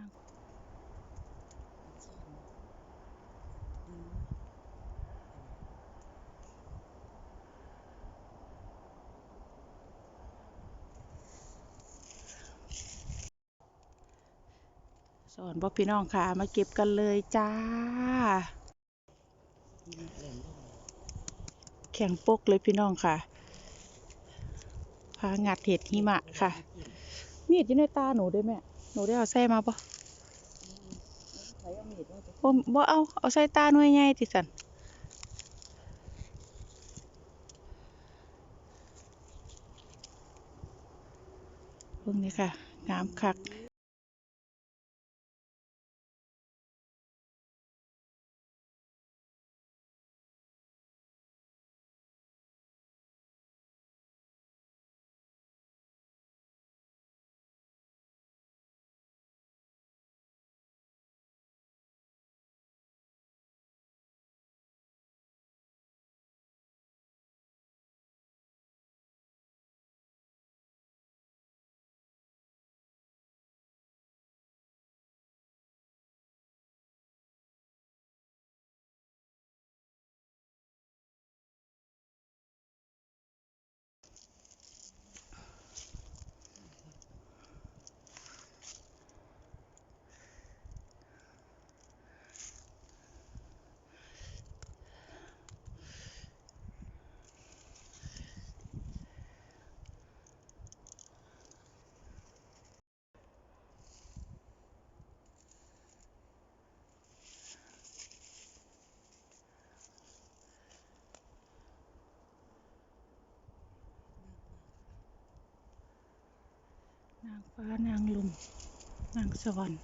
างซ่อนดึงอันนี้สอนพ่อพี่น้องค่ะ มาเก็บกันเลยจ้าแหลมลงแข็งปกเลยพี่น้องค่ะ พางัดเห็ดหิมะค่ะ มีดอยู่ในตาหนูด้วยแม่ หนูได้เอาใส่มาปะ ใช้เอามีดว่าจะ บ่บ่เอา เอาใส่ตาหน่วยใหญ่ติสันเบิ่งนี่ค่ะงามคักางฟ้านางลมนางสวรรค์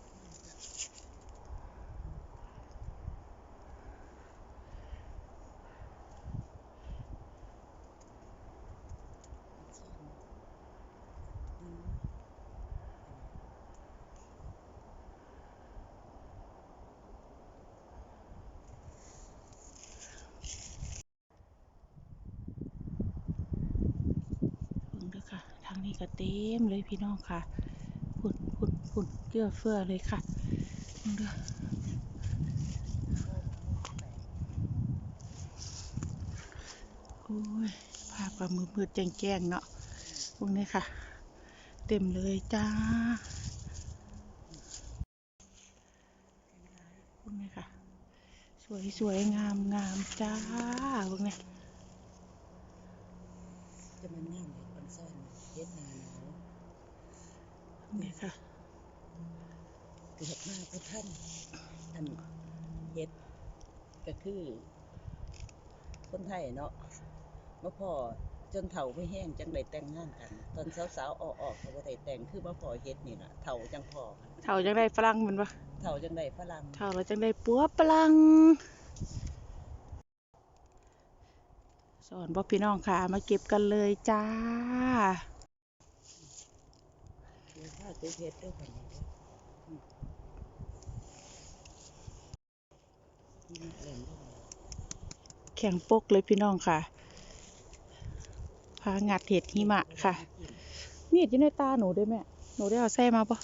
เบิ่งเด้อค่ะ ทางนี้ ก็เต็มเลยพี่น้องค่ะฝุ่นฝุ่นฝุ่นเกลือเฟือเลยค่ะเด้อโอ้ยภาพก็มืดมืดแจ้งแจ้งๆเนาะพวกนี้ค่ะ เต็มเลยจ้าพวกนี้ค่ะ สวยสวยงามงามจ้าพวกนี้ จะมันงามเลยคนซ่อนเฮ็ดหนาหนาว พวก นี้ค่ะเกิดมาพระท่านอันเฮ็ดก็คือ คนไทยเนาะมาพอจนเฒ่าไม่แห้งจังได้แต่งงานกัน ตอนสาวๆออกๆก็บ่ได้แต่งคือมาพอเฮ็ดนี่ล่ะเฒ่าจังพอกันเท่าจังได้ฝรั่งแมันปะเฒ่าจังได้ฝรั่งเท่าเราจังได้ปัวปลังสอนพ่อพี่น้องค่ะ มาเก็บกันเลยจ้า เดี๋ยวถ้าเก็บเฮ็ดด้วยกันนี่เด้ออืมนี่แข็งปกเลยพี่น้องค่ะ พางัดเห็ดหิมะค่ะ มีดอยู่ในตาหนูด้วยแม่ หนูได้เอาใส่มาปะ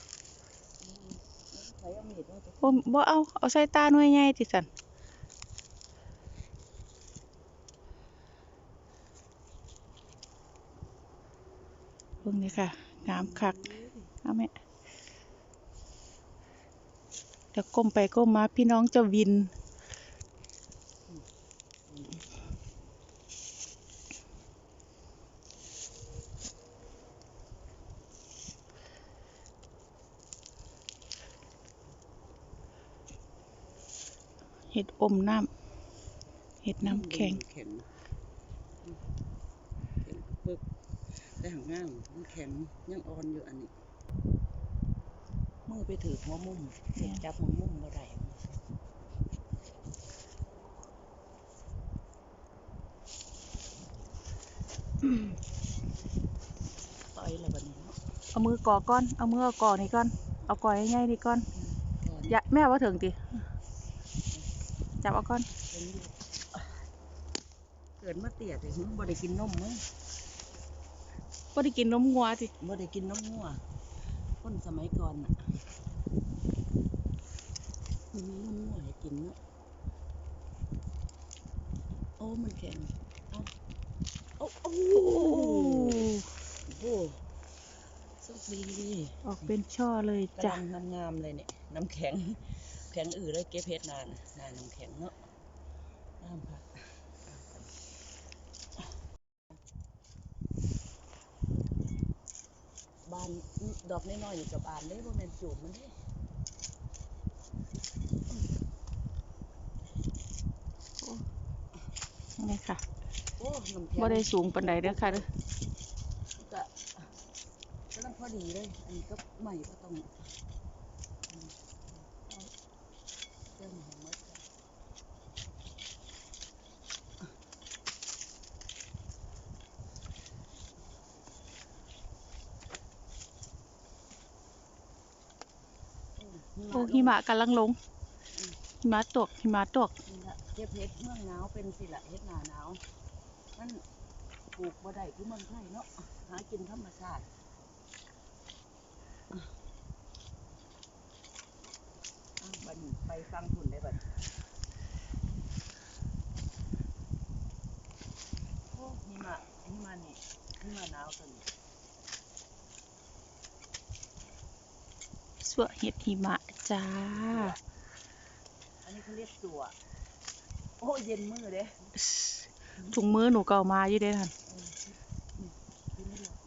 ใช้เอามีดว่าจะบ่บ่เอา เอาใส่ตาหน่วยใหญ่ติสันเบิ่งนี่ค่ะ งามคัก เอาแม่เดี๋ยวก้มไปก้มมาพี่น้องจะวิน เห็ดอมน้ำเห็ดน้ำแข็งแข็งอืมแข็งปึกแต่หางง่ามมันแข็งยังอ่อนอยู่อันนี้ มือไปถือหัวมุมแม่นจับหัวมุมบ่ได้ต่อยแล้วบัดนี้เนาะเอามือกอก้อน เอามือเอากอนี่ก้อน เอากอใหญ่ๆนี่ก้อนก่อนอย่าแม่ว่าถึงติจับเอาก้อนเป็นอยู่เกิดมาเตี้ยแต่หึบ่ได้กินนมมั้งบ่ได้กินนมงัวติบ่ได้กินนมงัวคนสมัยก่อนน่ะ มีนมงัวให้กินเนาะโอ้มันแข็งเอาโอ้โอ้โอ้โหโชคดีออกเป็นช่อเลยกำจ้ะลังงามๆเลยเนี่ยน้ำแข็ง แข็งอือเลยเก็บเพชรนานนานน้ำแข็งเนาะน้ำผักบานดอกน้อยๆนี่กับบานเลยบ่แม่นจูบมันเด้ นี่ค่ะโอ้น้ำแข็งบ่ได้สูงปานใดเด้อค่ะเด้อก็กำลังพอดีเลย อันนี้ก็ใหม่ก็ต้องอืมเอาเจ้าหมูมดก่อนอืมโอ้หิมะกำลังลงหิมะตกหิมะตกนี่ละ เก็บเห็ดเมืองหนาวเป็นสิละเห็ดหนาหนาวมันปลูกบ่ได้คือเมืองไทยเนาะหากินธรรมชาติอะอะบัดนไปฟังทุนได้บัดโอ้หิมะหิมะนี่หิมะหนาวตัวนี้สวเห็ดหิมะจ้า อันนี้เขาเรียกตัว โอ้เย็นมือเด้ถุงมือหนูเก่ามาอยู่เด้ท่านเออนี่นี่ไม่หลอก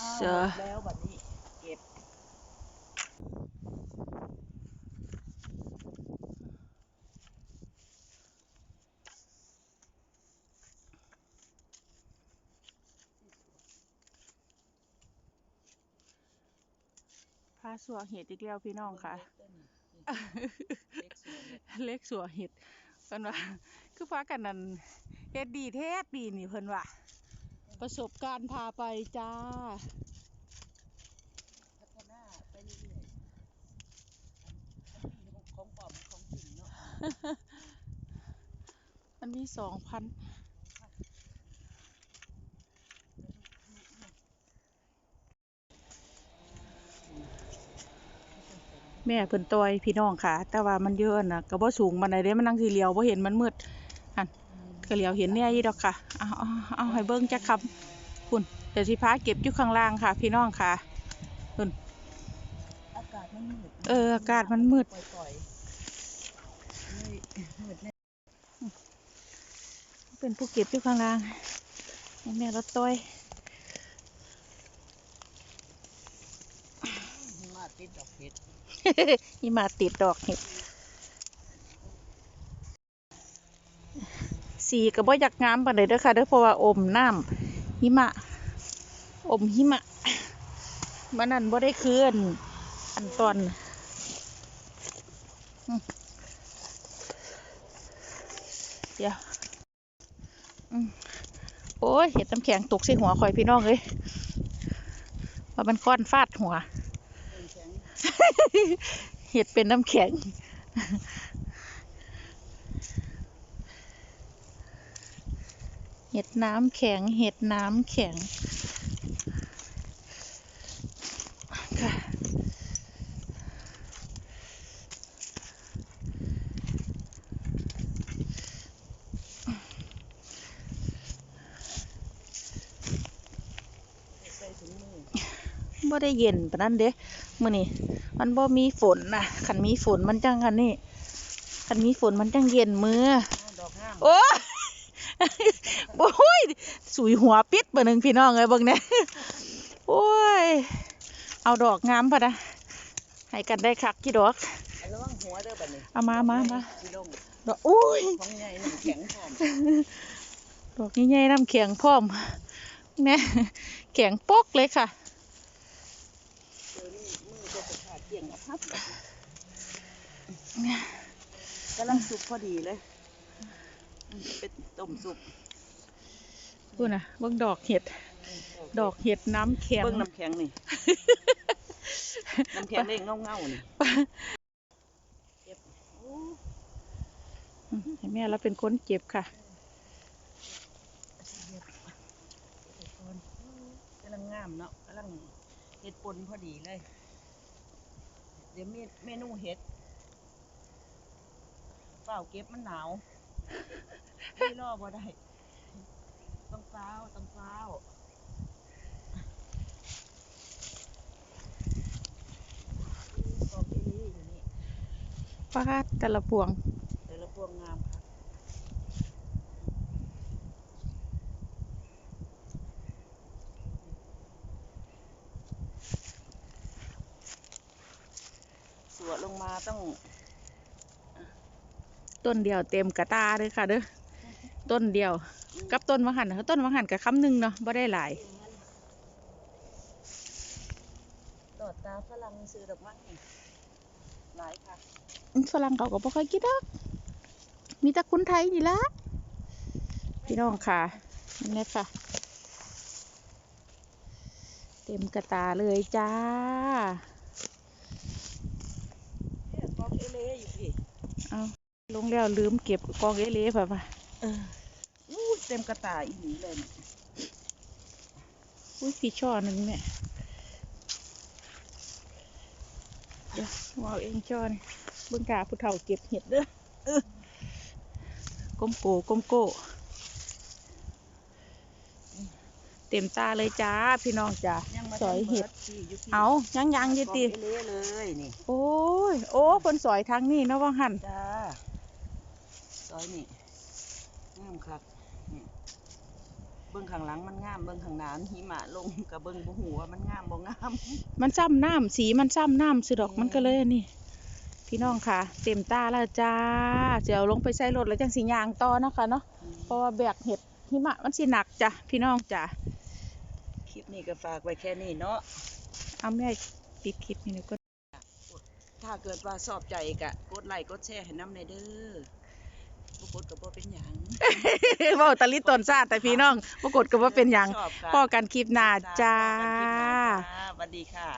อ้าว เจอ หมดแล้วบัดนี้เก็บ พาสวเห็ดอีกแล้วพี่น้องค่ะเล็กส่วนเล็กเล็กสัวเห็ดเพิ่นว่าคือฟ้ากันนั่นเฮ็ดดีแท้ปีนี่เพิ่นว่าประสบการณ์พาไปจ้าพัฒนาไปเรื่อยๆมันมีของปลอมของจริงเนาะมันมีสองพัน แม่เพิ่นต่อยพี่น้องค่ะ แต่ว่ามันเยอะนะก็บ่สูงบันไดเด้มันนั่งสีเหลียวบ่เห็นมันมืดอันก็เหลียวเห็นแน่ยู่ดอกค่ะเอาเอาเอาให้เบิ่งจักคำคุณเดี๋ยวสิพาเก็บอยู่ข้างล่างค่ะ พี่น้องค่ะอากาศมันมืดเอออากาศมันมืดเป็นผู้เก็บอยู่ข้างล่างแม่รถต้อย หิมาติดดอกเห็ด นี่มาติดดอกเห็ดสีก็บ่อยากงามปานใดเด้อค่ะเด้อเพราะว่าอมน้ำหิมะ อมหิมะมันนั่นบ่ได้คืนอันตอนเดี๋ยวโอ้ยเห็ดน้ำแข็งตกใส่หัวคอยพี่น้องเลยว่ามันค้อนฟาดหัว เห็ดเป็นน้ำแข็ง เห็ดน้ำแข็ง เห็ดน้ำแข็งค่ะใส่ถุงมือบ่ได้เย็นปานนั้นเด้ มื้อนี้มันบ่มีฝนนะคันมีฝนมันจังอันนี้คันมีฝนมันจังเย็นมืออ้าวดอกงามโอ้ยโอ้ยสุยหัวปิดเบอร์หนึ่งพี่น้องเลยบิ่งเนี่ยโอ้ย เอาดอกงามพะนะให้กันได้คักกี่ดอกเอามามามาดอกอุ้ยของใหญ่น้ำแข็งพร้อมดอกใหญ่ๆน้ำแข็งพร้อมแม่แข็งปกเลยค่ะ เดี๋ยวนี้มือจะจะ ขาดเกี่ยงกับพับกำลังสุกพอดีเลยอืมเป็นต้มสุกพูดนะเบิ่งดอกเห็ด ดอกเห็ดน้ำแข็งเบิ้งน้ำแข็งนี่ น้ำแข็งเล่งเงาๆนี่เก็บโอ้อืมให้แม่เราเป็นคนเจ็บค่ะามเนาะกำลังเห็ดปนพอดีเลย เดี๋ยวเมเมนูเห็ดเปล่าเก็บมันหนาวไม่รอบ่ได้ต้องเฝ้าวต้องเฝ้าวกอกอีหลีอยู่นี่ฟาดแต่ละพวง แต่ละพวงงามค่ะสวดลงมาต้อง ต้นเดียวเต็มกระตาเลยค่ะเด้อต้นเดียว กับต้นมะหันนะคะต้นมะหันกับคำหนึ่งเนาะบ่ได้หลายตอดตาฝรั่งซื้อดอกไม้นี่หลายค่ะฝรั่งเขาก็บ่ค่อยกินดอกมีแต่คนไทยนี่ละพี่น้องค่ะนี่แหละค่ะ เต็มกระตาเลยจ้าเนี่ยกองเอเล่อยู่พี่เอา ลงแล้วลืมเก็บกองเอเล่ป่ะป่ะเอออู้เต็มกระตายอีหลีเลยนี่อุ้ยพี่ช่อหนึ่งแม่เดี๋ยวว่าเอาเองช่อนี่เบิ่งกาผู้เฒ่าเก็บเห็ดเด้อเออก้มโกก้มโกเต็มตาเลยจ้าพี่น้องจ้ายังมาสอยเห็ดบิพี่อยู่พี่เอายังยังอยี่ติกองเอเล่เลยนี่โอ้ย โอ้คนสอยทางนี้เนาะว่าหันจ้าซ อยนี่งามคักนี่เบิ้งข้างหลังมันงามเบิ้งข้างหน้ามันหิมะลงกับเบิ้งบ่หูว่ามันงามบ่งาม มันซ้ำน้ำสีมันซ้ำน้ำสิดอกมันก็เลยอันนี่พี่น้องค่ะ เต็มตาแล้วจ้าเดี๋ยวลงไปใส่รถแล้วจังสียางต่อเนาะคะเนาะเพราะว่าแบกเห็ดหิมะมันสิหนักจ้ะพี่น้องจ้ะคลิปนี้ก็ฝากไว้แค่นี้เนาะเอาแม่ปิดคลิปนี่ก็ถ้าเกิดว่าชอบใจก็กดไลค์กดแชร์ให้น้ำในอยเด้อ บ่กดก็บ่เป็นหยังเว่าตะลิตนซาดแต่พี่น้องปรากฏก็ว่าเป็นอย่างชอบค่ะพ่อกันคลิปหน้าจ้า จ้าสวัสดีค่ะ